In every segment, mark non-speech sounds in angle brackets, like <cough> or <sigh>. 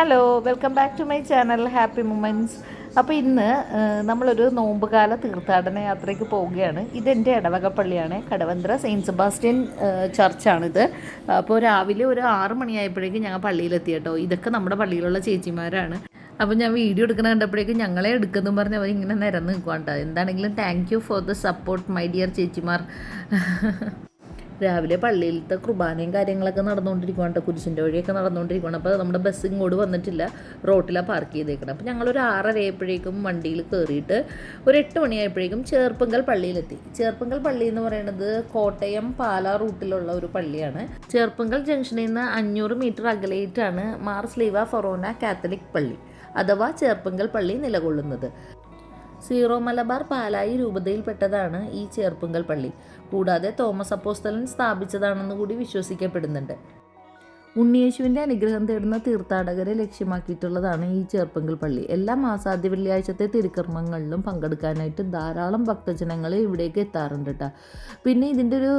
Hello welcome back to my channel happy moments. അപ്പോൾ ഇന്ന് നമ്മളൊരു നോമ്പുകാല തീർത്ഥാടന യാത്രയ്ക്ക് പോവുകയാണ്. ഇതെന്റെ ഇടവക പള്ളിയാണ് കടവന്ത്ര സെയിന്റ് സെബാസ്റ്റ്യൻ ചർച്ചാണിത്. അപ്പോൾ രാവിലെ ഒരു ആറ് മണിയായപ്പോഴേക്കും ഞങ്ങൾ പള്ളിയിലെത്തി കേട്ടോ. ഇതൊക്കെ നമ്മുടെ പള്ളിയിലുള്ള ചേച്ചിമാരാണ്. അപ്പോൾ ഞാൻ വീഡിയോ എടുക്കുന്ന കണ്ടപ്പോഴേക്കും ഞങ്ങളെ എടുക്കുന്നു പറഞ്ഞ് അവർ ഇങ്ങനെ നിരന്ന് കേട്ടോ എന്താണെങ്കിലും thank you for the support my dear ചേച്ചിമാർ. രാവിലെ പള്ളിയിലത്തെ കുർബാനയും കാര്യങ്ങളൊക്കെ നടന്നുകൊണ്ടിരിക്കുകയാണ് കേട്ടോ. കുരിശിന്റെ വഴിയൊക്കെ നടന്നുകൊണ്ടിരിക്കുകയാണ് അപ്പോൾ നമ്മുടെ ബസ് ഇങ്ങോട്ട് വന്നിട്ടില്ല. റോട്ടിലാണ് പാർക്ക് ചെയ്തേക്കണം. അപ്പോൾ ഞങ്ങളൊരു ആറരയപ്പോഴേക്കും വണ്ടിയിൽ കയറിയിട്ട് ഒരു എട്ട് മണിയായപ്പോഴേക്കും ചേർപ്പങ്കൽ പള്ളിയിലെത്തി. ചേർപ്പങ്കൽ പള്ളി എന്ന് പറയുന്നത് കോട്ടയം പാല റൂട്ടിലുള്ള ഒരു പള്ളിയാണ്. ചേർപ്പങ്കൽ ജംഗ്ഷനിൽ നിന്ന് അഞ്ഞൂറ് മീറ്റർ അകലേറ്റാണ് മാർ സ്ലീവ ഫൊറോന കാത്തലിക് പള്ളി അഥവാ ചേർപ്പങ്കൽ പള്ളി നിലകൊള്ളുന്നത്. സീറോ മലബാർ പാലായി രൂപതയിൽപ്പെട്ടതാണ് ഈ ചേർപ്പുങ്കൽ പള്ളി. കൂടാതെ തോമസ് അപ്പോസ്തലൻ സ്ഥാപിച്ചതാണെന്ന് കൂടി വിശ്വസിക്കപ്പെടുന്നുണ്ട്. ഉണ്ണിയേശുവിന്റെ അനുഗ്രഹം തേടുന്ന തീർത്ഥാടകരെ ലക്ഷ്യമാക്കിയിട്ടുള്ളതാണ് ഈ ചേർപ്പങ്കൽ പള്ളി. എല്ലാ മാസാദ്യ വെള്ളിയാഴ്ചത്തെ തിരുക്കർമ്മങ്ങളിലും പങ്കെടുക്കാനായിട്ട് ധാരാളം ഭക്തജനങ്ങൾ ഇവിടേക്ക് എത്താറുണ്ട് കേട്ടോ പിന്നെ ഇതിന്റെ ഒരു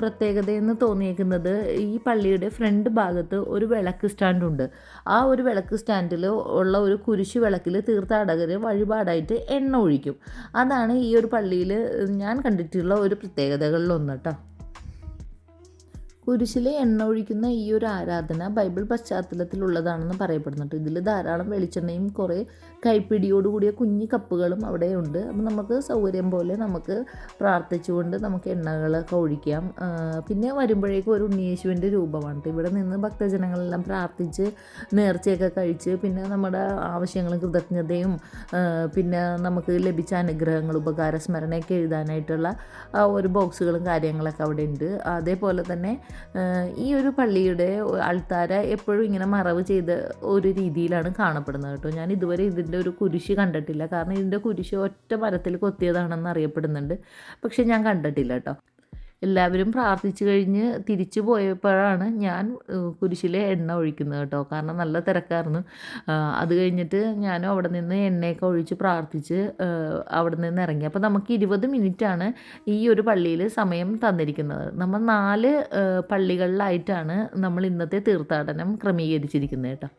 പ്രത്യേകത എന്ന് തോന്നിയേക്കുന്നത് ഈ പള്ളിയുടെ ഫ്രണ്ട് ഭാഗത്ത് ഒരു വിളക്ക് സ്റ്റാൻഡുണ്ട്. ആ ഒരു വിളക്ക് സ്റ്റാൻഡിൽ ഉള്ള ഒരു കുരിശു വിളക്കിൽ തീർത്ഥാടകർ വഴിപാടായിട്ട് എണ്ണ ഒഴിക്കും. അതാണ് ഈ ഒരു പള്ളിയിൽ ഞാൻ കണ്ടിട്ടുള്ള ഒരു പ്രത്യേകതകളിലൊന്ന് കേട്ടോ കുരിശിലെ എണ്ണ ഒഴിക്കുന്ന ഈ ഒരു ആരാധന ബൈബിൾ പശ്ചാത്തലത്തിലുള്ളതാണെന്ന് പറയപ്പെടുന്നുണ്ട്. ഇതിൽ ധാരാളം വെളിച്ചെണ്ണയും കുറേ കൈപ്പിടിയോടുകൂടിയ കുഞ്ഞു കപ്പുകളും അവിടെ ഉണ്ട് അപ്പം നമുക്ക് സൗകര്യം പോലെ നമുക്ക് പ്രാർത്ഥിച്ചുകൊണ്ട് നമുക്ക് എണ്ണകളൊക്കെ ഒഴിക്കാം. പിന്നെ വരുമ്പോഴേക്കും ഒരു ഉണ്ണിയേശുവിന്റെ രൂപമാണ്. ഇവിടെ നിന്ന് ഭക്തജനങ്ങളെല്ലാം പ്രാർത്ഥിച്ച് നേർച്ചയൊക്കെ കഴിച്ച് പിന്നെ നമ്മുടെ ആവശ്യങ്ങളും കൃതജ്ഞതയും പിന്നെ നമുക്ക് ലഭിച്ച അനുഗ്രഹങ്ങൾ ഉപകാര സ്മരണയൊക്കെ എഴുതാനായിട്ടുള്ള ഒരു ബോക്സുകളും കാര്യങ്ങളൊക്കെ അവിടെ ഉണ്ട് അതേപോലെ തന്നെ ഈ ഒരു പള്ളിയുടെ ആൾത്താര എപ്പോഴും ഇങ്ങനെ മറവ് ചെയ്ത ഒരു രീതിയിലാണ് കാണപ്പെടുന്നത് കേട്ടോ. ഞാൻ ഇതുവരെ ഇതിന്റെ ഒരു കുരിശ് കണ്ടിട്ടില്ല. കാരണം ഇതിന്റെ കുരിശ് ഒറ്റ മരത്തിൽ കൊത്തിയതാണെന്ന് അറിയപ്പെടുന്നുണ്ട്. പക്ഷേ ഞാൻ കണ്ടിട്ടില്ല കേട്ടോ. എല്ലാവരും പ്രാർത്ഥിച്ചു കഴിഞ്ഞ് തിരിച്ചു പോയപ്പോഴാണ് ഞാൻ കുരിശിലെ എണ്ണ ഒഴിക്കുന്നത് കേട്ടോ. കാരണം നല്ല തിരക്കായിരുന്നു. അത് കഴിഞ്ഞിട്ട് ഞാനും അവിടെ നിന്ന് എണ്ണയൊക്കെ ഒഴിച്ച് പ്രാർത്ഥിച്ച് അവിടെ നിന്ന് ഇറങ്ങി. അപ്പോൾ നമുക്ക് ഇരുപത് ആണ് ഈ ഒരു പള്ളിയിൽ സമയം തന്നിരിക്കുന്നത്. നമ്മൾ നാല് പള്ളികളിലായിട്ടാണ് നമ്മൾ ഇന്നത്തെ തീർത്ഥാടനം ക്രമീകരിച്ചിരിക്കുന്നത് കേട്ടോ.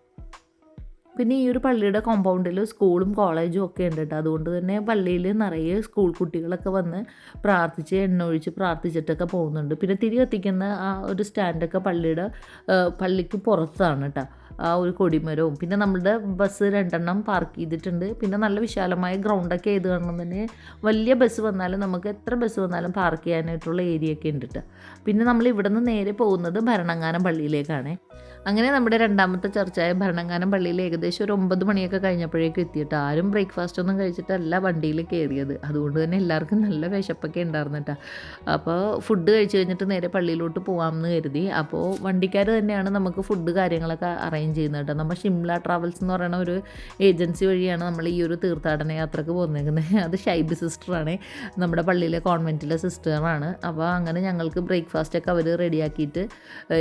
പിന്നെ ഈ ഒരു പള്ളിയുടെ കോമ്പൗണ്ടിൽ സ്കൂളും കോളേജും ഒക്കെ ഉണ്ട് കേട്ടോ അതുകൊണ്ട് തന്നെ പള്ളിയിൽ നിറയെ സ്കൂൾ കുട്ടികളൊക്കെ വന്ന് പ്രാർത്ഥിച്ച് എണ്ണ ഒഴിച്ച് പ്രാർത്ഥിച്ചിട്ടൊക്കെ പോകുന്നുണ്ട്. പിന്നെ തിരി കത്തിക്കുന്ന ആ ഒരു സ്റ്റാൻഡൊക്കെ പള്ളിയുടെ പള്ളിക്ക് പുറത്താണ് കേട്ടോ ആ ഒരു കൊടിമരവും. പിന്നെ നമ്മളുടെ ബസ് രണ്ടെണ്ണം പാർക്ക് ചെയ്തിട്ടുണ്ട്. പിന്നെ നല്ല വിശാലമായ ഗ്രൗണ്ടൊക്കെ ചെയ്ത് കാണുമ്പോൾ തന്നെ വലിയ ബസ് വന്നാലും നമുക്ക് എത്ര ബസ് വന്നാലും പാർക്ക് ചെയ്യാനായിട്ടുള്ള ഏരിയ ഒക്കെ ഉണ്ട് പിന്നെ നമ്മൾ ഇവിടെ നിന്ന് നേരെ പോകുന്നത് ഭരണങ്ങാനം പള്ളിയിലേക്കാണ്. അങ്ങനെ നമ്മുടെ രണ്ടാമത്തെ ചർച്ചയായ ഭരണങ്ങാനം പള്ളിയിൽ ഏകദേശം ഒരു ഒമ്പത് മണിയൊക്കെ കഴിഞ്ഞപ്പോഴേക്കും എത്തിയിട്ട് ആരും ബ്രേക്ക്ഫാസ്റ്റ് ഒന്നും കഴിച്ചിട്ടല്ല വണ്ടിയിൽ കയറിയത്. അതുകൊണ്ട് തന്നെ എല്ലാവർക്കും നല്ല വിശപ്പൊക്കെ ഉണ്ടായിരുന്നു കേട്ടോ അപ്പോൾ ഫുഡ് കഴിച്ച് കഴിഞ്ഞിട്ട് നേരെ പള്ളിയിലോട്ട് പോകാമെന്ന് കരുതി. അപ്പോൾ വണ്ടിക്കാർ തന്നെയാണ് നമുക്ക് ഫുഡ് കാര്യങ്ങളൊക്കെ അറേഞ്ച് ചെയ്യുന്നത് കേട്ടോ നമ്മൾ ഷിംല ട്രാവൽസ് എന്ന് പറയുന്ന ഒരു ഏജൻസി വഴിയാണ് നമ്മൾ ഈ ഒരു തീർത്ഥാടന യാത്രയ്ക്ക് പോകുന്നേക്കുന്നത് അത് ഷൈബ് സിസ്റ്ററാണ് നമ്മുടെ പള്ളിയിലെ കോൺവെന്റിലെ സിസ്റ്ററാണ് അപ്പോൾ അങ്ങനെ ഞങ്ങൾക്ക് ബ്രേക്ക്ഫാസ്റ്റൊക്കെ അവർ റെഡിയാക്കിയിട്ട്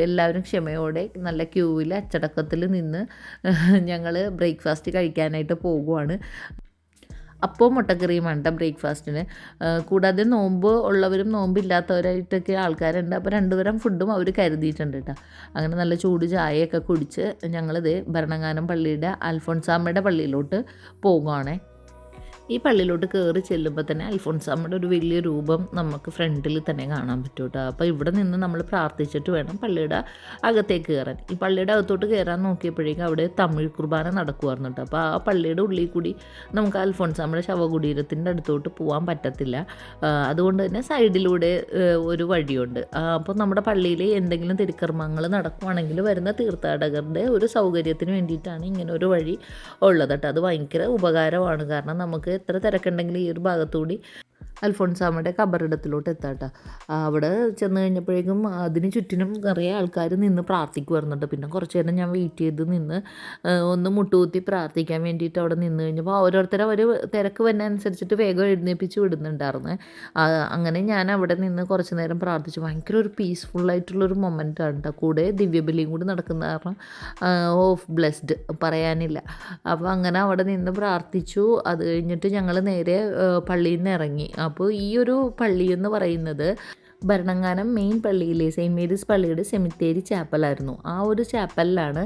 എല്ലാവരും ക്ഷമയോടെ നല്ല ക്യൂവിൽ അച്ചടക്കത്തിൽ നിന്ന് <laughs> ഞങ്ങൾ ബ്രേക്ക്ഫാസ്റ്റ് കഴിക്കാനായിട്ട് പോകുവാണ്. അപ്പോൾ മുട്ടക്കറിയുമാണ് കേട്ടോ ബ്രേക്ക്ഫാസ്റ്റിന് കൂടാതെ നോമ്പ് ഉള്ളവരും നോമ്പില്ലാത്തവരായിട്ടൊക്കെ ആൾക്കാരുണ്ട്. അപ്പോൾ രണ്ടുതരം ഫുഡും അവർ കരുതിയിട്ടുണ്ട് കേട്ടോ അങ്ങനെ നല്ല ചൂട് ചായയൊക്കെ കുടിച്ച് ഞങ്ങളിത് ഭരണങ്ങാനം പള്ളിയുടെ അൽഫോൺസാമ്മയുടെ പള്ളിയിലോട്ട് പോകുവാണേ. ഈ പള്ളിയിലോട്ട് കയറി ചെല്ലുമ്പോൾ തന്നെ അൽഫോൺസാമ്മയുടെ ഒരു വലിയ രൂപം നമുക്ക് ഫ്രണ്ടിൽ തന്നെ കാണാൻ പറ്റും കേട്ടോ അപ്പോൾ ഇവിടെ നിന്ന് നമ്മൾ പ്രാർത്ഥിച്ചിട്ട് വേണം പള്ളിയുടെ അകത്തേക്ക് കയറാൻ ഈ പള്ളിയുടെ അകത്തോട്ട് കയറാൻ നോക്കിയപ്പോഴേക്കും അവിടെ തമിഴ് കുർബാന നടക്കുമായിരുന്നു കേട്ടോ അപ്പോൾ ആ പള്ളിയുടെ ഉള്ളിൽ കൂടി നമുക്ക് അൽഫോൺസാമ്മയുടെ ശവകുടീരത്തിന്റെ അടുത്തോട്ട് പോകാൻ പറ്റത്തില്ല. അതുകൊണ്ട് തന്നെ സൈഡിലൂടെ ഒരു വഴിയുണ്ട്. അപ്പോൾ നമ്മുടെ പള്ളിയിൽ എന്തെങ്കിലും തിരുക്കർമ്മങ്ങൾ നടക്കുവാണെങ്കിൽ വരുന്ന തീർത്ഥാടകരുടെ ഒരു സൗകര്യത്തിന് വേണ്ടിയിട്ടാണ് ഇങ്ങനെ ഒരു വഴി ഉള്ളത് കേട്ടോ അത് ഭയങ്കര ഉപകാരമാണ്. കാരണം നമുക്ക് എത്ര തിരക്കുണ്ടെങ്കിലും ഈ ഒരു ഭാഗത്തുകൂടി അൽഫോൺസാമയുടെ കബറിടത്തിലോട്ട് എത്താട്ടോ. അവിടെ ചെന്ന് കഴിഞ്ഞപ്പോഴേക്കും അതിന് ചുറ്റിനും നിറയെ ആൾക്കാർ നിന്ന് പ്രാർത്ഥിക്കുമായിരുന്നു കേട്ടോ പിന്നെ കുറച്ച് നേരം ഞാൻ വെയിറ്റ് ചെയ്ത് നിന്ന് ഒന്ന് മുട്ടുകുത്തി പ്രാർത്ഥിക്കാൻ വേണ്ടിയിട്ട് അവിടെ നിന്ന് കഴിഞ്ഞപ്പോൾ ഓരോരുത്തരെ അവർ തിരക്ക് വരുന്നതനുസരിച്ചിട്ട് വേഗം എഴുന്നേപ്പിച്ച് വിടുന്നുണ്ടായിരുന്നു. അങ്ങനെ ഞാൻ അവിടെ നിന്ന് കുറച്ച് നേരം പ്രാർത്ഥിച്ചു. ഭയങ്കര ഒരു പീസ്ഫുള്ളായിട്ടുള്ളൊരു ആണ് കേട്ടോ കൂടെ ദിവ്യബലിയും കൂടി നടക്കുന്ന കാരണം ഓഫ് ബ്ലെസ്ഡ് പറയാനില്ല. അപ്പോൾ അങ്ങനെ അവിടെ നിന്ന് പ്രാർത്ഥിച്ചു. അത് കഴിഞ്ഞിട്ട് ഞങ്ങൾ നേരെ പള്ളിയിൽ നിന്ന് ഇറങ്ങി. അപ്പോൾ ഈ ഒരു പള്ളി എന്ന് പറയുന്നത് ഭരണങ്ങാനം മെയിൻ പള്ളിയിലെ സെയിന്റ് മേരീസ് പള്ളിയുടെ സെമിത്തേരി ചാപ്പലായിരുന്നു ആ ഒരു ചാപ്പലിലാണ്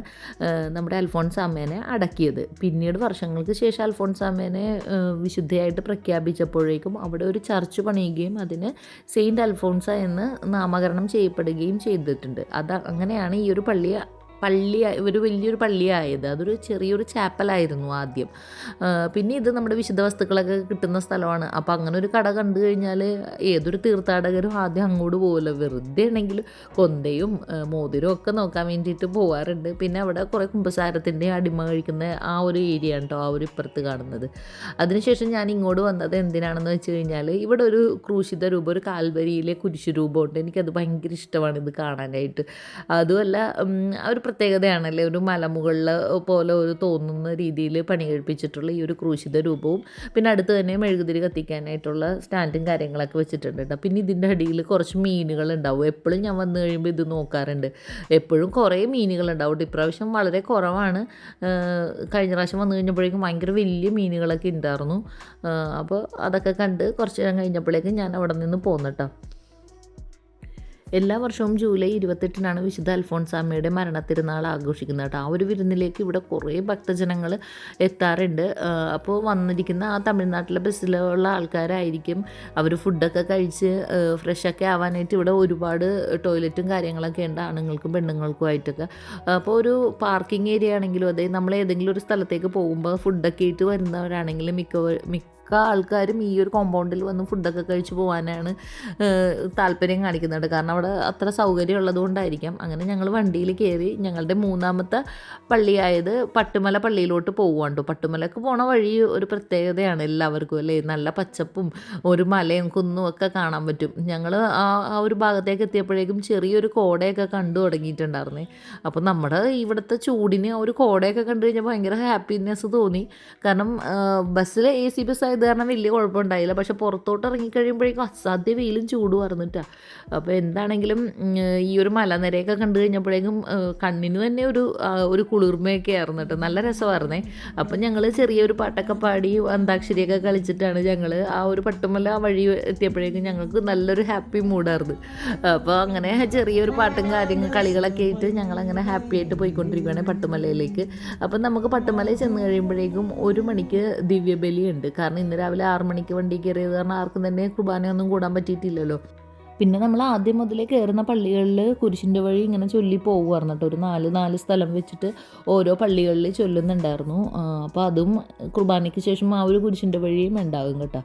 നമ്മുടെ അൽഫോൺസ് അമ്മേനെ അടക്കിയത്. പിന്നീട് വർഷങ്ങൾക്ക് ശേഷം അൽഫോൺസ് അമ്മേനെ വിശുദ്ധയായിട്ട് പ്രഖ്യാപിച്ചപ്പോഴേക്കും അവിടെ ഒരു ചർച്ച് പണിയുകയും അതിന് സെയിന്റ് അൽഫോൺസ എന്ന് നാമകരണം ചെയ്യപ്പെടുകയും ചെയ്തിട്ടുണ്ട്. അത് അങ്ങനെയാണ് ഈ ഒരു പള്ളി പള്ളി ഒരു വലിയൊരു പള്ളിയായത്. അതൊരു ചെറിയൊരു ചാപ്പലായിരുന്നു ആദ്യം. പിന്നെ ഇത് നമ്മുടെ വിശുദ്ധ വസ്തുക്കളൊക്കെ കിട്ടുന്ന സ്ഥലമാണ്. അപ്പോൾ അങ്ങനെ ഒരു കട കണ്ടു കഴിഞ്ഞാൽ ഏതൊരു തീർത്ഥാടകരും ആദ്യം അങ്ങോട്ട് പോകുമല്ലോ വെറുതെ ആണെങ്കിൽ കൊന്തയും മോതിരവും ഒക്കെ നോക്കാൻ വേണ്ടിയിട്ട് പോകാറുണ്ട് പിന്നെ അവിടെ കുറേ കുമ്പസാരത്തിന്റെ അടിമ കഴിക്കുന്ന ആ ഒരു ഏരിയ ഉണ്ടോ ആ ഒരു ഇപ്പുറത്ത് കാണുന്നത്. അതിനുശേഷം ഞാൻ ഇങ്ങോട്ട് വന്നത് എന്തിനാണെന്ന് വെച്ച് കഴിഞ്ഞാൽ ഇവിടെ ഒരു ക്രൂശിത രൂപം ഒരു കാൽവരിയിലെ കുരിശു രൂപമുണ്ട് എനിക്കത് ഭയങ്കര ഇഷ്ടമാണ് ഇത് കാണാനായിട്ട്. അതുമല്ല ഒരു പ്രത്യേകതയാണല്ലേ? ഒരു മലമുകളിൽ പോലെ ഒരു തോന്നുന്ന രീതിയിൽ പണി കഴിപ്പിച്ചിട്ടുള്ള ഈ ഒരു ക്രൂശിത രൂപവും പിന്നെ അടുത്ത് തന്നെ മെഴുകുതിരി കത്തിക്കാനായിട്ടുള്ള സ്റ്റാൻഡും കാര്യങ്ങളൊക്കെ വെച്ചിട്ടുണ്ട് കേട്ടോ. പിന്നെ ഇതിന്റെ അടിയിൽ കുറച്ച് മീനുകൾ ഉണ്ടാവും. എപ്പോഴും ഞാൻ വന്നു കഴിയുമ്പോൾ ഇത് നോക്കാറുണ്ട്. എപ്പോഴും കുറേ മീനുകൾ ഉണ്ടാവും. ഇപ്രാവശ്യം വളരെ കുറവാണ്. കഴിഞ്ഞ പ്രാവശ്യം വന്നു കഴിഞ്ഞപ്പോഴേക്കും ഭയങ്കര വലിയ മീനുകളൊക്കെ ഉണ്ടായിരുന്നു. അപ്പോൾ അതൊക്കെ കണ്ട് കുറച്ച് കഴിഞ്ഞപ്പോഴേക്കും ഞാൻ അവിടെ നിന്ന് പോന്നിട്ടോ എല്ലാ വർഷവും ജൂലൈ ഇരുപത്തെട്ടിനാണ് വിശുദ്ധ അൽഫോൺസാമ്മയുടെ മരണത്തിരുന്നാൾ ആഘോഷിക്കുന്നത് കേട്ടോ. ആ ഒരു വിരുന്നിലേക്ക് ഇവിടെ കുറേ ഭക്തജനങ്ങൾ എത്താറുണ്ട്. അപ്പോൾ വന്നിരിക്കുന്ന ആ തമിഴ്നാട്ടിലെ ബസ്സിലുള്ള ആൾക്കാരായിരിക്കും അവർ ഫുഡൊക്കെ കഴിച്ച് ഫ്രഷൊക്കെ ആവാനായിട്ട് ഇവിടെ ഒരുപാട് ടോയ്ലറ്റും കാര്യങ്ങളൊക്കെ ഉണ്ട് ആണുങ്ങൾക്കും പെണ്ണുങ്ങൾക്കും ആയിട്ടൊക്കെ അപ്പോൾ ഒരു പാർക്കിംഗ് ഏരിയ ആണെങ്കിലും അതെ നമ്മൾ ഏതെങ്കിലും ഒരു സ്ഥലത്തേക്ക് പോകുമ്പോൾ ഫുഡൊക്കെ ആയിട്ട് വരുന്നവരാണെങ്കിലും മിക്ക മിക്ക ആൾക്കാരും ഈ ഒരു കോമ്പൗണ്ടിൽ വന്ന് ഫുഡൊക്കെ കഴിച്ച് പോകാനാണ് താല്പര്യം കാണിക്കുന്നത്. കാരണം അവിടെ അത്ര സൗകര്യം ഉള്ളതുകൊണ്ടായിരിക്കാം അങ്ങനെ ഞങ്ങൾ വണ്ടിയിൽ കയറി ഞങ്ങളുടെ മൂന്നാമത്തെ പള്ളിയായത് പട്ടുമല പള്ളിയിലോട്ട് പോവുകയാണ് പട്ടുമലക്ക് പോണ വഴി ഒരു പ്രത്യേകതയാണ് എല്ലാവർക്കും അല്ലേ? നല്ല പച്ചപ്പും ഒരു മലയും കുന്നും ഒക്കെ കാണാൻ പറ്റും. ഞങ്ങൾ ആ ഒരു ഭാഗത്തേക്ക് എത്തിയപ്പോഴേക്കും ചെറിയൊരു കോടയൊക്കെ കണ്ടു തുടങ്ങിയിട്ടുണ്ടായിരുന്നേ. അപ്പോൾ നമ്മുടെ ഇവിടുത്തെ ചൂടിന് ഒരു കോടയൊക്കെ കണ്ടു കഴിഞ്ഞാൽ ഭയങ്കര ഹാപ്പിനെസ് തോന്നി. കാരണം ബസ്സിൽ എ സി ബസ് ആയത് കാരണം വലിയ കുഴപ്പമുണ്ടായില്ല. പക്ഷെ പുറത്തോട്ട് ഇറങ്ങിക്കഴിയുമ്പോഴേക്കും അസാധ്യ വെയിലും ചൂടും അറിഞ്ഞിട്ടാണ് അപ്പോൾ എന്താണെങ്കിലും ഈ ഒരു മലനിരയൊക്കെ കണ്ടു കഴിഞ്ഞപ്പോഴേക്കും കണ്ണിന് തന്നെ ഒരു ഒരു കുളിർമയൊക്കെ ആയിരുന്നു കേട്ടോ നല്ല രസമായിരുന്നേ. അപ്പം ഞങ്ങൾ ചെറിയൊരു പാട്ടൊക്കെ പാടി അന്താക്ഷരിയൊക്കെ കളിച്ചിട്ടാണ് ഞങ്ങൾ ആ ഒരു പട്ടുമല വഴി എത്തിയപ്പോഴേക്കും ഞങ്ങൾക്ക് നല്ലൊരു ഹാപ്പി മൂഡായിരുന്നു. അപ്പോൾ അങ്ങനെ ചെറിയൊരു പാട്ടും കാര്യങ്ങൾ കളികളൊക്കെ ആയിട്ട് ഞങ്ങളങ്ങനെ ഹാപ്പി ആയിട്ട് പോയിക്കൊണ്ടിരിക്കുകയാണ് പട്ടുമലയിലേക്ക്. അപ്പം നമുക്ക് പട്ടുമലയിൽ ചെന്ന് കഴിയുമ്പോഴേക്കും ഒരു മണിക്ക് ദിവ്യബലി ഉണ്ട്. കാരണം ഇന്ന് രാവിലെ ആറ് മണിക്ക് വണ്ടി കയറിയത് കാരണം ആർക്കും തന്നെ കുർബാനയൊന്നും കൂടാൻ പറ്റിയിട്ടില്ലല്ലോ. പിന്നെ നമ്മൾ ആദ്യം മുതലേ കയറുന്ന പള്ളികളിൽ കുരിശിന്റെ വഴി ഇങ്ങനെ ചൊല്ലി പോകുമായിരുന്നു കേട്ടോ. ഒരു നാല് നാല് സ്ഥലം വെച്ചിട്ട് ഓരോ പള്ളികളിൽ ചൊല്ലുന്നുണ്ടായിരുന്നു. അപ്പോൾ അതും കുർബാനയ്ക്ക് ശേഷം ആ ഒരു കുരിശിന്റെ വഴിയും ഉണ്ടാകും കേട്ടോ.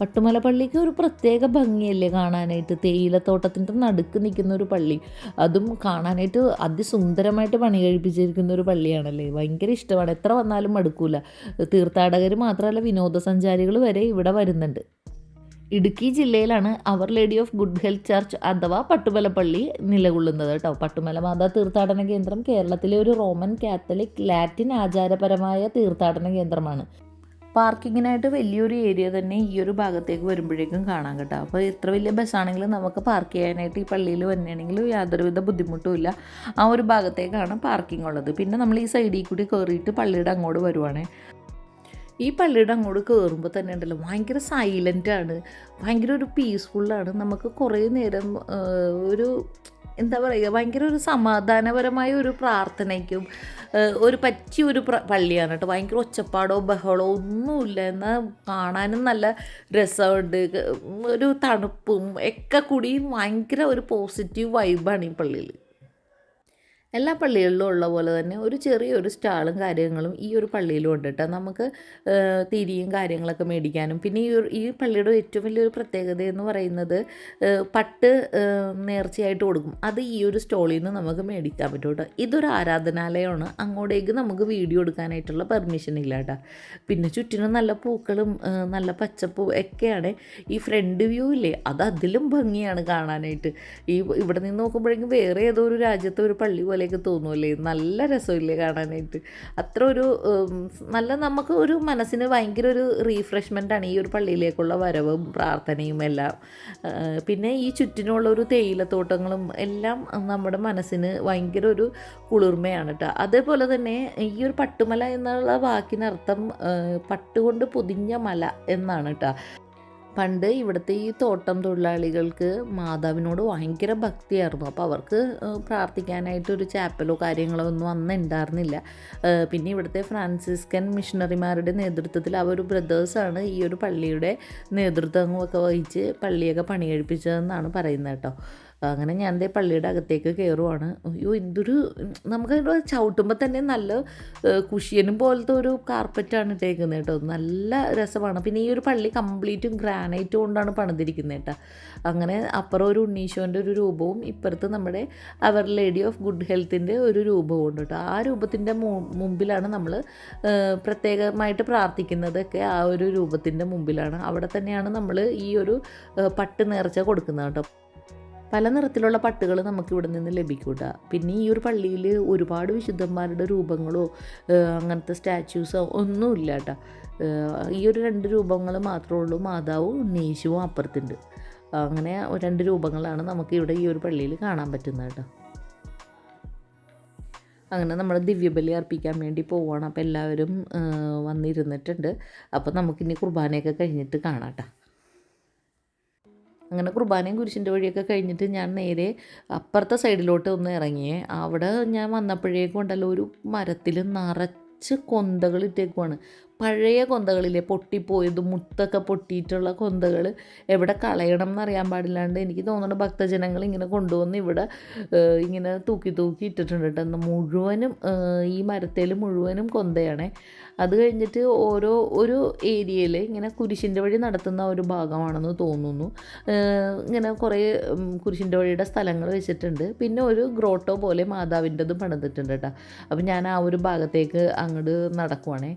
പട്ടുമല പള്ളിക്ക് ഒരു പ്രത്യേക ഭംഗിയല്ലേ കാണാനായിട്ട്? തേയിലത്തോട്ടത്തിന്റെ നടുക്ക് നിൽക്കുന്ന ഒരു പള്ളി. അതും കാണാനായിട്ട് അതിസുന്ദരമായിട്ട് പണി കഴിപ്പിച്ചിരിക്കുന്ന ഒരു പള്ളിയാണല്ലേ? ഭയങ്കര ഇഷ്ടമാണ്. എത്ര വന്നാലും മടുക്കൂല. തീർത്ഥാടകർ മാത്രമല്ല വിനോദസഞ്ചാരികൾ വരെ ഇവിടെ വരുന്നുണ്ട്. ഇടുക്കി ജില്ലയിലാണ് our lady of good health church അഥവാ പട്ടുമല പള്ളി നിലകൊള്ളുന്നത് കേട്ടോ. പട്ടുമല മാതാ തീർത്ഥാടന കേന്ദ്രം കേരളത്തിലെ ഒരു റോമൻ കാത്തലിക് ലാറ്റിൻ ആചാരപരമായ തീർത്ഥാടന കേന്ദ്രമാണ്. പാർക്കിങ്ങിനായിട്ട് വലിയൊരു ഏരിയ തന്നെ ഈ ഒരു ഭാഗത്തേക്ക് വരുമ്പോഴേക്കും കാണാൻ കേട്ടോ. അപ്പോൾ എത്ര വലിയ ബസ്സാണെങ്കിലും നമുക്ക് പാർക്ക് ചെയ്യാനായിട്ട് ഈ പള്ളിയിൽ വന്നെയാണെങ്കിലും യാതൊരുവിധ ബുദ്ധിമുട്ടും ഇല്ല ആ ഒരു ഭാഗത്തേക്കാണ് പാർക്കിംഗ് ഉള്ളത്. പിന്നെ നമ്മൾ ഈ സൈഡിൽ കൂടി കയറിയിട്ട് പള്ളിയുടെ അങ്ങോട്ട് വരുവാണേ. ഈ പള്ളിയുടെ അങ്ങോട്ട് കയറുമ്പോൾ തന്നെ ഉണ്ടല്ലോ ഭയങ്കര സൈലന്റ് ആണ്. ഭയങ്കര ഒരു പീസ്ഫുള്ളാണ് നമുക്ക് കുറേ നേരം ഒരു എന്താ പറയുക ഭയങ്കര ഒരു സമാധാനപരമായ ഒരു പ്രാർത്ഥനയ്ക്കും ഒരു പറ്റിയ ഒരു പള്ളിയാണ് കേട്ടോ. ഭയങ്കര ഒച്ചപ്പാടോ ബഹളോ ഒന്നുമില്ല. എന്നാൽ കാണാനും നല്ല രസമുണ്ട്. ഒരു തണുപ്പും ഒക്കെ കൂടി ഭയങ്കര ഒരു പോസിറ്റീവ് വൈബാണ് ഈ പള്ളിയിൽ. എല്ലാ പള്ളികളിലും ഉള്ള പോലെ തന്നെ ഒരു ചെറിയൊരു സ്റ്റാളും കാര്യങ്ങളും ഈ ഒരു പള്ളിയിലും ഉണ്ട് കേട്ടോ നമുക്ക് തിരിയും കാര്യങ്ങളൊക്കെ മേടിക്കാനും. പിന്നെ ഈ ഒരു ഈ പള്ളിയുടെ ഏറ്റവും വലിയൊരു പ്രത്യേകത എന്ന് പറയുന്നത് പട്ട് നേർച്ചയായിട്ട് കൊടുക്കും. അത് ഈ ഒരു സ്റ്റോളിൽ നിന്ന് നമുക്ക് മേടിക്കാൻ പറ്റും കേട്ടോ ഇതൊരു ആരാധനാലയമാണ്. അങ്ങോട്ടേക്ക് നമുക്ക് വീഡിയോ എടുക്കാനായിട്ടുള്ള പെർമിഷൻ ഇല്ല കേട്ടോ പിന്നെ ചുറ്റിനും നല്ല പൂക്കളും നല്ല പച്ചപ്പും ഒക്കെയാണ്. ഈ ഫ്രണ്ട് വ്യൂ ഇല്ലേ അത് അതിലും ഭംഗിയാണ് കാണാനായിട്ട്. ഈ ഇവിടെ നിന്ന് നോക്കുമ്പോഴേക്കും വേറെ ഏതോ ഒരു രാജ്യത്തെ ഒരു പള്ളി പോലെയൊക്കെ തോന്നുമല്ലേ നല്ല രസമില്ലേ കാണാനായിട്ട്. അത്ര ഒരു നല്ല നമുക്ക് ഒരു മനസ്സിന് ഭയങ്കര ഒരു റീഫ്രഷ്മെന്റ് ആണ് ഈ ഒരു പള്ളിയിലേക്കുള്ള വരവും പ്രാർത്ഥനയും എല്ലാം. പിന്നെ ഈ ചുറ്റിനുള്ള ഒരു തേയിലത്തോട്ടങ്ങളും എല്ലാം നമ്മുടെ മനസ്സിന് ഭയങ്കര ഒരു കുളിർമയാണ് കേട്ടോ. അതേപോലെ തന്നെ ഈ ഒരു പട്ടുമല എന്നുള്ള വാക്കിനർത്ഥം പട്ടുകൊണ്ട് പൊതിഞ്ഞ മല എന്നാണ് കേട്ടോ. പണ്ട് ഇവിടുത്തെ ഈ തോട്ടം തൊഴിലാളികൾക്ക് മാതാവിനോട് ഭയങ്കര ഭക്തിയായിരുന്നു. അപ്പോൾ അവർക്ക് പ്രാർത്ഥിക്കാനായിട്ടൊരു ചാപ്പലോ കാര്യങ്ങളോ ഒന്നും അന്ന് ഉണ്ടായിരുന്നില്ല പിന്നെ ഇവിടുത്തെ ഫ്രാൻസിസ്കൻ മിഷണറിമാരുടെ നേതൃത്വത്തിൽ അവർ ബ്രദേഴ്സാണ് ഈ ഒരു പള്ളിയുടെ നേതൃത്വമൊക്കെ വഹിച്ച് പള്ളിയൊക്കെ പണി കഴിപ്പിച്ചതെന്നാണ് പറയുന്നത് കേട്ടോ. അങ്ങനെ ഞാൻ ദേ പള്ളിയുടെ അകത്തേക്ക് കയറുവാണ് അയ്യോ എന്തൊരു നമുക്ക് ചവിട്ടുമ്പോൾ തന്നെ നല്ല കുഷ്യനും പോലത്തെ ഒരു കാർപ്പറ്റാണ് ഇട്ടേക്കുന്നത് കേട്ടോ. നല്ല രസമാണ്. പിന്നെ ഈ ഒരു പള്ളി കംപ്ലീറ്റും ഗ്രാനൈറ്റ് കൊണ്ടാണ് പണിതിരിക്കുന്നത് കേട്ടോ. അങ്ങനെ അപ്പുറം ഒരു ഉണ്ണീശോന്റെ ഒരു രൂപവും ഇപ്പുറത്ത് നമ്മുടെ അവർ ലേഡി ഓഫ് ഗുഡ് ഹെൽത്തിന്റെ ഒരു രൂപവും ഉണ്ട് കേട്ടോ. ആ രൂപത്തിന്റെ മുമ്പിലാണ് നമ്മൾ പ്രത്യേകമായിട്ട് പ്രാർത്ഥിക്കുന്നതൊക്കെ ആ ഒരു രൂപത്തിന്റെ മുമ്പിലാണ്. അവിടെ തന്നെയാണ് നമ്മൾ ഈ ഒരു പട്ട് നേർച്ച കൊടുക്കുന്നത് കേട്ടോ. പല നിറത്തിലുള്ള പട്ടുകൾ നമുക്ക് ഇവിടെ നിന്ന് ലഭിക്കൂട്ട പിന്നെ ഈ ഒരു പള്ളിയിൽ ഒരുപാട് വിശുദ്ധന്മാരുടെ രൂപങ്ങളോ അങ്ങനത്തെ സ്റ്റാച്യൂസോ ഒന്നുമില്ല കേട്ടോ ഈ ഒരു രണ്ട് രൂപങ്ങൾ മാത്രമേ ഉള്ളൂ. മാതാവും ഉണ്ണീശുവും അപ്പുറത്തുണ്ട്. അങ്ങനെ രണ്ട് രൂപങ്ങളാണ് നമുക്ക് ഇവിടെ ഈ ഒരു പള്ളിയിൽ കാണാൻ പറ്റുന്നത് കേട്ടോ അങ്ങനെ നമ്മൾ ദിവ്യബലി അർപ്പിക്കാൻ വേണ്ടി പോവുകയാണ് അപ്പോൾ എല്ലാവരും വന്നിരുന്നിട്ടുണ്ട്. അപ്പോൾ നമുക്കിനി കുർബാനയൊക്കെ കഴിഞ്ഞിട്ട് കാണാം കേട്ടോ അങ്ങനെ കുർബാനയും കുരിശിന്റെ വഴിയൊക്കെ കഴിഞ്ഞിട്ട് ഞാൻ നേരെ അപ്പുറത്തെ സൈഡിലോട്ട് ഒന്ന് ഇറങ്ങിയേ അവിടെ ഞാൻ വന്നപ്പോഴേക്കും ഉണ്ടല്ലോ ഒരു മരത്തിൽ നിറച്ച് കൊന്തകൾ ഇട്ടേക്കുവാണ്. പഴയ കൊന്തകളിലെ പൊട്ടിപ്പോയത് മുത്തൊക്കെ പൊട്ടിയിട്ടുള്ള കൊന്തകൾ എവിടെ കളയണം എന്നറിയാൻ പാടില്ലാണ്ട് എനിക്ക് തോന്നുന്നുണ്ട് ഭക്തജനങ്ങൾ ഇങ്ങനെ കൊണ്ടുവന്ന് ഇവിടെ ഇങ്ങനെ തൂക്കി തൂക്കി ഇട്ടിട്ടുണ്ട് കേട്ടോ. മുഴുവനും ഈ മരത്തേൽ മുഴുവനും കൊന്തയാണേ. അത് കഴിഞ്ഞിട്ട് ഓരോ ഒരു ഏരിയയിൽ ഇങ്ങനെ കുരിശിന്റെ വഴി നടത്തുന്ന ഒരു ഭാഗമാണെന്ന് തോന്നുന്നു. ഇങ്ങനെ കുറേ കുരിശിന്റെ വഴിയുടെ സ്ഥലങ്ങൾ വെച്ചിട്ടുണ്ട്. പിന്നെ ഒരു ഗ്രോട്ടോ പോലെ മാതാവിന്റെതും പണിതിട്ടുണ്ട് കേട്ടോ. അപ്പം ഞാൻ ആ ഒരു ഭാഗത്തേക്ക് അങ്ങോട്ട് നടക്കുവാണേ.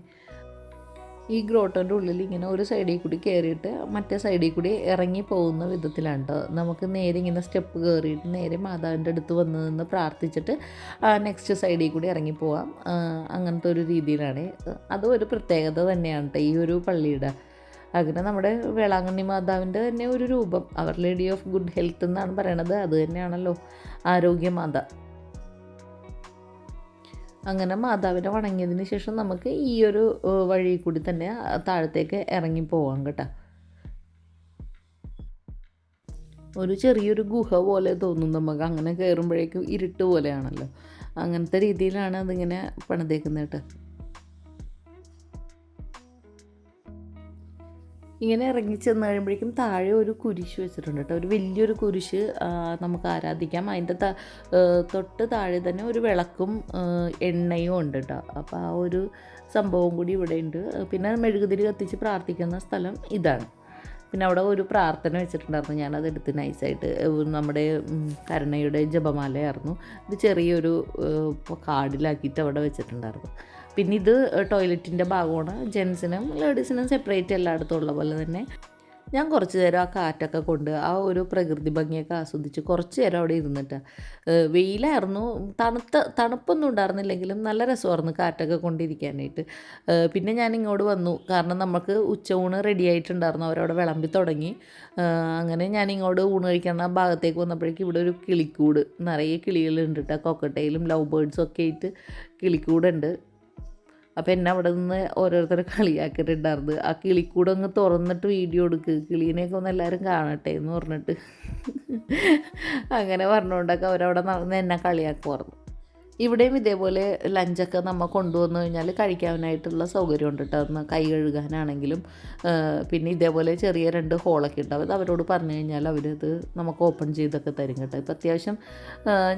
ഈ ഗ്രോട്ടോന്റെ ഉള്ളിൽ ഇങ്ങനെ ഒരു സൈഡിൽ കൂടി കയറിയിട്ട് മറ്റേ സൈഡിൽ കൂടി ഇറങ്ങി പോകുന്ന വിധത്തിലാണ് കേട്ടോ നമുക്ക് നേരെ ഇങ്ങനെ സ്റ്റെപ്പ് കയറിയിട്ട് നേരെ മാതാവിന്റെ അടുത്ത് വന്ന് നിന്ന് പ്രാർത്ഥിച്ചിട്ട് നെക്സ്റ്റ് സൈഡിൽ കൂടി ഇറങ്ങി പോവാം. അങ്ങനത്തെ ഒരു രീതിയിലാണ്. അതും ഒരു പ്രത്യേകത തന്നെയാണ് കേട്ടോ ഈ ഒരു പള്ളിയുടെ. അങ്ങനെ നമ്മുടെ വേളാങ്കണ്ണി മാതാവിന്റെ തന്നെ ഒരു രൂപം. Our lady of good health എന്നാണ് പറയണത്. അത് തന്നെയാണല്ലോ. ആരോഗ്യമാത അങ്ങനെ മാതാവിനെ വണങ്ങിയതിന് ശേഷം നമുക്ക് ഈ ഒരു വഴി കൂടി തന്നെ താഴത്തേക്ക് ഇറങ്ങി പോവാം കേട്ടോ. ഒരു ചെറിയൊരു ഗുഹ പോലെ തോന്നും നമുക്ക്. അങ്ങനെ കയറുമ്പോഴേക്കും ഇരുട്ട് പോലെയാണല്ലോ. അങ്ങനത്തെ രീതിയിലാണ് അതിങ്ങനെ പണിതേക്കുന്നത് കേട്ടോ. ഇങ്ങനെ ഇറങ്ങി ചെന്ന് കഴിയുമ്പോഴേക്കും താഴെ ഒരു കുരിശ് വെച്ചിട്ടുണ്ട് കേട്ടോ. ഒരു വലിയൊരു കുരിശ് നമുക്ക് ആരാധിക്കാം. അതിന്റെ തൊട്ട് താഴെ തന്നെ ഒരു വിളക്കും എണ്ണയും ഉണ്ട് കേട്ടോ. അപ്പോൾ ആ ഒരു സംഭവം കൂടി ഇവിടെ ഉണ്ട്. പിന്നെ മെഴുകുതിരി കത്തിച്ച് പ്രാർത്ഥിക്കുന്ന സ്ഥലം ഇതാണ്. പിന്നെ അവിടെ ഒരു പ്രാർത്ഥന വെച്ചിട്ടുണ്ടായിരുന്നു. ഞാനത് എടുത്ത് നൈസായിട്ട് നമ്മുടെ കരുണയുടെ ജപമാലയായിരുന്നു. ഇത് ചെറിയൊരു കാർഡിലാക്കിയിട്ട് അവിടെ വെച്ചിട്ടുണ്ടായിരുന്നു. പിന്നെ ഇത് ടോയ്ലറ്റിന്റെ ഭാഗമാണ്. ജെൻസിനും ലേഡീസിനും സെപ്പറേറ്റ് എല്ലായിടത്തും ഉള്ള പോലെ തന്നെ. ഞാൻ കുറച്ച് നേരം ആ കാറ്റൊക്കെ കൊണ്ട് ആ ഒരു പ്രകൃതി ഭംഗിയൊക്കെ ആസ്വദിച്ച് കുറച്ച് നേരം അവിടെ ഇരുന്നിട്ട് വെയിലായിരുന്നു. തണുത്ത തണുപ്പൊന്നും ഉണ്ടായിരുന്നില്ലെങ്കിലും നല്ല രസമായിരുന്നു കാറ്റൊക്കെ കൊണ്ടിരിക്കാനായിട്ട്. പിന്നെ ഞാൻ ഇങ്ങോട്ട് വന്നു. കാരണം നമുക്ക് ഉച്ചയൂണ് റെഡി ആയിട്ടുണ്ടായിരുന്നു. അവരവിടെ വിളമ്പി തുടങ്ങി. അങ്ങനെ ഞാൻ ഇങ്ങോട്ട് ഊണ് കഴിക്കുന്ന ഭാഗത്തേക്ക് വന്നപ്പോഴേക്കും ഇവിടെ ഒരു കിളിക്കൂട് നിറയെ കിളികളുണ്ട് കേട്ടോ കൊക്കട്ടയിലും ലവ് ബേർഡ്സും ഒക്കെ ആയിട്ട് കിളിക്കൂടുണ്ട്. അപ്പോൾ എന്നെ അവിടെ നിന്ന് ഓരോരുത്തർ കളിയാക്കിയിട്ടുണ്ടായിരുന്നു. ആ കിളിക്കൂടെ അങ്ങ് തുറന്നിട്ട് വീഡിയോ എടുക്കുക കിളീനെയൊക്കെ ഒന്ന് എല്ലാവരും കാണട്ടെ എന്ന് പറഞ്ഞിട്ട്. അങ്ങനെ പറഞ്ഞുകൊണ്ടൊക്കെ അവരവിടെ നടന്ന് എന്നെ കളിയാക്കുമായിരുന്നു ഇവിടെയും ഇതേപോലെ ലഞ്ചൊക്കെ നമ്മൾ കൊണ്ടുവന്നു കഴിഞ്ഞാൽ കഴിക്കാനായിട്ടുള്ള സൗകര്യമുണ്ട് കേട്ടോ ഒന്ന് കൈ കഴുകാനാണെങ്കിലും പിന്നെ ഇതേപോലെ ചെറിയ രണ്ട് ഹോളൊക്കെ ഉണ്ടാവും അത് അവരോട് പറഞ്ഞു കഴിഞ്ഞാൽ അവരത് നമുക്ക് ഓപ്പൺ ചെയ്തൊക്കെ തരും കേട്ടോ. ഇപ്പം അത്യാവശ്യം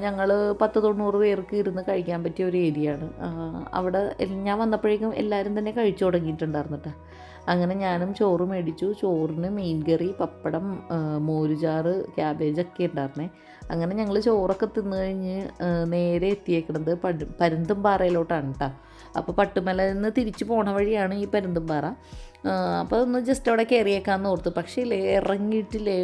ഞങ്ങൾ പത്ത് തൊണ്ണൂറ് പേർക്ക് ഇരുന്ന് കഴിക്കാൻ പറ്റിയ ഒരു ഏരിയയാണ്. അവിടെ ഞാൻ വന്നപ്പോഴേക്കും എല്ലാവരും തന്നെ കഴിച്ചു തുടങ്ങിയിട്ടുണ്ടായിരുന്നു കേട്ടോ അങ്ങനെ ഞാനും ചോറ് മേടിച്ചു. ചോറിന് മീൻ കറി പപ്പടം മോരുചാറ് ക്യാബേജൊക്കെ ഉണ്ടായിരുന്നേ. അങ്ങനെ ഞങ്ങൾ ചോറൊക്കെ തിന്നു കഴിഞ്ഞ് നേരെ എത്തിയേക്കണത് പരുന്തും പാറയിലോട്ടാണ് കേട്ടോ അപ്പോൾ പട്ടുമലയിൽ നിന്ന് തിരിച്ചു പോണ വഴിയാണ് ഈ പരുന്തുംപാറ. അപ്പോൾ ഒന്ന് ജസ്റ്റ് അവിടെ കയറിയേക്കാന്ന് ഓർത്തു. പക്ഷേ ഇറങ്ങിയിട്ടില്ലേ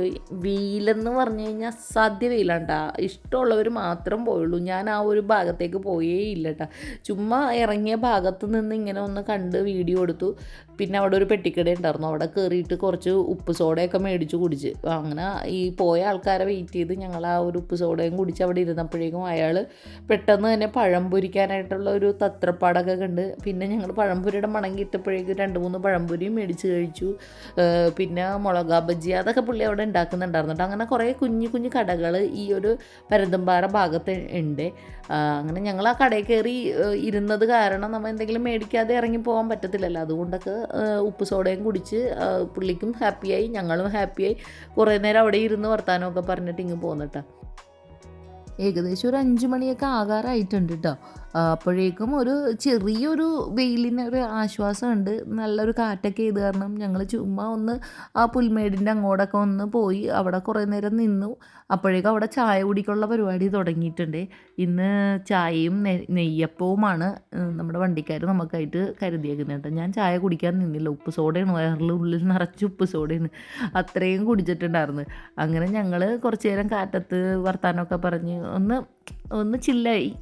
വെയിലെന്ന് പറഞ്ഞു കഴിഞ്ഞാൽ അസാധ്യ വെയിലാണ്ട. ഇഷ്ടമുള്ളവർ മാത്രം പോയുള്ളൂ. ഞാൻ ആ ഒരു ഭാഗത്തേക്ക് പോയേ ഇല്ല കേട്ടോ ചുമ്മാ ഇറങ്ങിയ ഭാഗത്ത് നിന്ന് ഇങ്ങനെ ഒന്ന് കണ്ട് വീഡിയോ എടുത്തു. പിന്നെ അവിടെ ഒരു പെട്ടിക്കട ഉണ്ടായിരുന്നു. അവിടെ കയറിയിട്ട് കുറച്ച് ഉപ്പ് സോഡയൊക്കെ മേടിച്ച് കുടിച്ച്. അങ്ങനെ ഈ പോയ ആൾക്കാരെ വെയിറ്റ് ചെയ്ത് ഞങ്ങൾ ആ ഒരു ഉപ്പ് സോഡയും കുടിച്ച് അവിടെ ഇരുന്നപ്പോഴേക്കും അയാൾ പെട്ടെന്ന് തന്നെ പഴം പൊരിക്കാനായിട്ടുള്ള ഒരു തത്രപ്പാടൊക്കെ കണ്ട്. പിന്നെ ഞങ്ങൾ പഴംപൊരിയുടെ മണം കിട്ടപ്പോഴേക്കും രണ്ട് മൂന്ന് പഴംപൊരിയും ഉള്ളിയും മേടിച്ച് കഴിച്ചു. പിന്നെ മുളക് ബജ്ജി അതൊക്കെ പുള്ളി അവിടെ ഉണ്ടാക്കുന്നുണ്ടായിരുന്നു അങ്ങനെ കുറേ കുഞ്ഞു കുഞ്ഞു കടകൾ ഈ ഒരു പരന്തമ്പാറ ഭാഗത്ത് ഉണ്ട്. അങ്ങനെ ഞങ്ങൾ ആ കടയിൽ കയറി ഇരുന്നത് കാരണം നമ്മൾ എന്തെങ്കിലും മേടിക്കാതെ ഇറങ്ങി പോകാൻ പറ്റത്തില്ലല്ലോ. അതുകൊണ്ടൊക്കെ ഉപ്പ് സോഡയും കുടിച്ച് പുള്ളിക്കും ഹാപ്പിയായി ഞങ്ങളും ഹാപ്പിയായി. കുറേ നേരം അവിടെ ഇരുന്ന് വർത്താനമൊക്കെ പറഞ്ഞിട്ട് ഇങ്ങ് പോന്നിട്ടാണ് ഏകദേശം ഒരു അഞ്ച് മണിയൊക്കെ ആകാറായിട്ടുണ്ട് കേട്ടോ. അപ്പോഴേക്കും ഒരു ചെറിയൊരു വെയിലിന് ഒരു ആശ്വാസമുണ്ട്. നല്ലൊരു കാറ്റൊക്കെ ചെയ്ത് കാരണം ഞങ്ങൾ ചുമ്മാ ഒന്ന് ആ പുൽമേടിന്റെ അങ്ങോട്ടൊക്കെ ഒന്ന് പോയി അവിടെ കുറേ നേരം നിന്നു. അപ്പോഴേക്കും അവിടെ ചായ കുടിക്കുള്ള പരിപാടി തുടങ്ങിയിട്ടുണ്ട്. ഇന്ന് ചായയും നെയ്യപ്പവുമാണ് നമ്മുടെ വണ്ടിക്കാർ നമുക്കായിട്ട് കരുതിയേക്കുന്നത് കേട്ടോ. ഞാൻ ചായ കുടിക്കാൻ നിന്നില്ല. ഉപ്പ് സോഡയാണ് വയറിൽ ഉള്ളിൽ നിറച്ച് ഉപ്പ് സോഡയാണ്. അത്രയും കുടിച്ചിട്ടുണ്ടായിരുന്നു. അങ്ങനെ ഞങ്ങൾ കുറച്ച് നേരം കാറ്റത്ത് വർത്താനമൊക്കെ പറഞ്ഞ് ഒന്ന് ഒന്ന് ചില്ലായി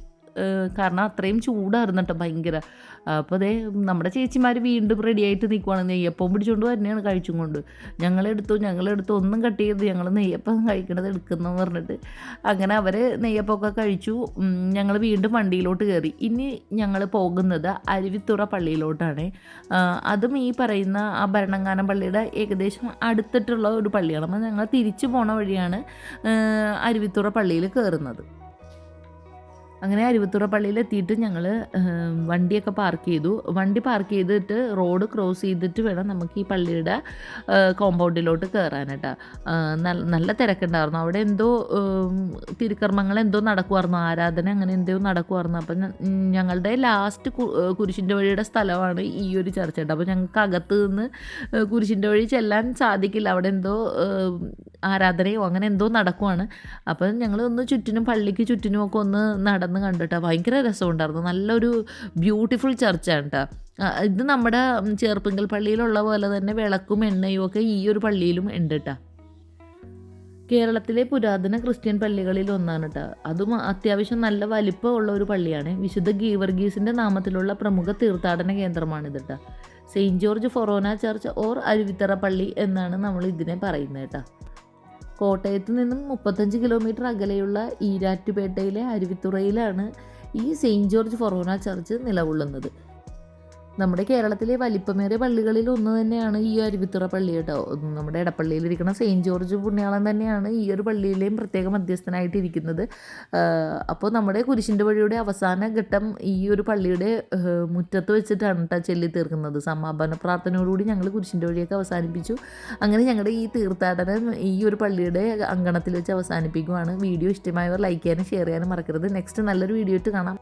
കാരണം അത്രയും ചൂടായിരുന്നു കേട്ടോ ഭയങ്കര. അപ്പോൾ അതേ നമ്മുടെ ചേച്ചിമാർ വീണ്ടും റെഡി ആയിട്ട് നിൽക്കുവാണ് നെയ്യപ്പം പിടിച്ചുകൊണ്ട് തന്നെയാണ് കഴിച്ചും കൊണ്ട്. ഞങ്ങളെടുത്തു ഞങ്ങളെടുത്തു ഒന്നും കട്ട് ചെയ്ത് ഞങ്ങൾ നെയ്യപ്പം കഴിക്കണത് എടുക്കുന്നതെന്ന് പറഞ്ഞിട്ട്. അങ്ങനെ അവർ നെയ്യപ്പമൊക്കെ കഴിച്ചു. ഞങ്ങൾ വീണ്ടും വണ്ടിയിലോട്ട് കയറി ഇനി ഞങ്ങൾ പോകുന്നത് അരുവിത്തുറ പള്ളിയിലോട്ടാണ്. അതും ഈ പറയുന്ന ആ ഭരണങ്ങാനം പള്ളിയുടെ ഏകദേശം അടുത്തിട്ടുള്ള ഒരു പള്ളിയാണ്. അപ്പോൾ ഞങ്ങൾ തിരിച്ചു പോണ വഴിയാണ് അരുവിത്തുറ പള്ളിയിൽ കയറുന്നത് അങ്ങനെ അരുവത്തുറ പള്ളിയിലെത്തിയിട്ട് ഞങ്ങൾ വണ്ടിയൊക്കെ പാർക്ക് ചെയ്തു. വണ്ടി പാർക്ക് ചെയ്തിട്ട് റോഡ് ക്രോസ് ചെയ്തിട്ട് വേണം നമുക്ക് ഈ പള്ളിയുടെ കോമ്പൗണ്ടിലോട്ട് കയറാനായിട്ട് നല്ല തിരക്കുണ്ടായിരുന്നു. അവിടെ എന്തോ തിരുക്കർമ്മങ്ങൾ എന്തോ നടക്കുമായിരുന്നു ആരാധന അങ്ങനെ എന്തോ നടക്കുമായിരുന്നു അപ്പം ഞങ്ങളുടെ ലാസ്റ്റ് കുരിശിന്റെ വഴിയുടെ സ്ഥലമാണ് ഈ ഒരു ചർച്ച അപ്പോൾ ഞങ്ങൾക്ക് അകത്ത് നിന്ന് കുരിശിന്റെ വഴി ചെല്ലാൻ സാധിക്കില്ല. അവിടെ എന്തോ ആരാധനയോ അങ്ങനെ എന്തോ നടക്കുവാണ്. അപ്പം ഞങ്ങൾ ഒന്ന് ചുറ്റിനും പള്ളിക്ക് ചുറ്റിനും ഒക്കെ ഒന്ന് നടന്ന് കണ്ടിട്ട്. ഭയങ്കര രസമുണ്ടായിരുന്നു. നല്ലൊരു ബ്യൂട്ടിഫുൾ ചർച്ചാണ് കേട്ടോ ഇത് നമ്മുടെ ചേർപ്പിങ്കൽ പള്ളിയിലുള്ള പോലെ തന്നെ വിളക്കും എണ്ണയും ഒക്കെ ഈ ഒരു പള്ളിയിലും ഉണ്ട് കേട്ടോ കേരളത്തിലെ പുരാതന ക്രിസ്ത്യൻ പള്ളികളിൽ ഒന്നാണ് കേട്ടോ അതും അത്യാവശ്യം നല്ല വലിപ്പമുള്ള ഒരു പള്ളിയാണ്. വിശുദ്ധ ഗീവർഗീസിന്റെ നാമത്തിലുള്ള പ്രമുഖ തീർത്ഥാടന കേന്ദ്രമാണിത് കേട്ടോ saint George forane church or Aruvithura പള്ളി എന്നാണ് നമ്മൾ ഇതിനെ പറയുന്നത് കേട്ടോ കോട്ടയത്ത് നിന്നും മുപ്പത്തഞ്ച് കിലോമീറ്റർ അകലെയുള്ള ഈരാറ്റുപേട്ടയിലെ അരുവിത്തുറയിലാണ് ഈ സെയിന്റ് ജോർജ് ഫൊറോന ചർച്ച് നിലകൊള്ളുന്നത്. നമ്മുടെ കേരളത്തിലെ വലിപ്പമേറിയ പള്ളികളിൽ ഒന്ന് തന്നെയാണ് ഈ അരുവിത്തുറ പള്ളി കേട്ടോ. നമ്മുടെ ഇടപ്പള്ളിയിലിരിക്കുന്ന സെയിന്റ് ജോർജ് പുണ്യാളൻ തന്നെയാണ് ഈ ഒരു പള്ളിയിലെയും പ്രത്യേക മധ്യസ്ഥനായിട്ട് ഇരിക്കുന്നത്. അപ്പോൾ നമ്മുടെ കുരിശിന്റെ വഴിയുടെ അവസാന ഘട്ടം ഈ ഒരു പള്ളിയുടെ മുറ്റത്ത് വെച്ചിട്ടാണ് കേട്ടോ ചൊല്ലി തീർക്കുന്നത്. സമാപന പ്രാർത്ഥനയോടുകൂടി ഞങ്ങൾ കുരിശിന്റെ വഴിയൊക്കെ അവസാനിപ്പിച്ചു. അങ്ങനെ ഞങ്ങളുടെ ഈ തീർത്ഥാടനം ഈ ഒരു പള്ളിയുടെ അങ്കണത്തിൽ വെച്ച് അവസാനിപ്പിക്കുവാണ്. വീഡിയോ ഇഷ്ടമായവർ ലൈക്ക് ചെയ്യാനും ഷെയർ ചെയ്യാനും മറക്കരുത്. നെക്സ്റ്റ് നല്ലൊരു വീഡിയോ ഇട്ട് കാണാം.